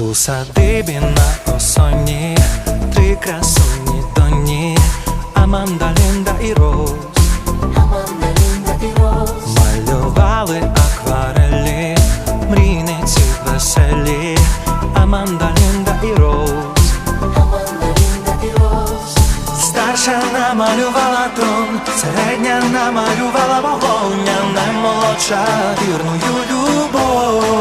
У садибі на осоні три красуні доні Аманда, Лінда і Роз Малювали акварелі, мрійниці веселі Аманда, Лінда і Роз Старша намалювала трон, середня намалювала вогонь, а наймолодша вірною любов.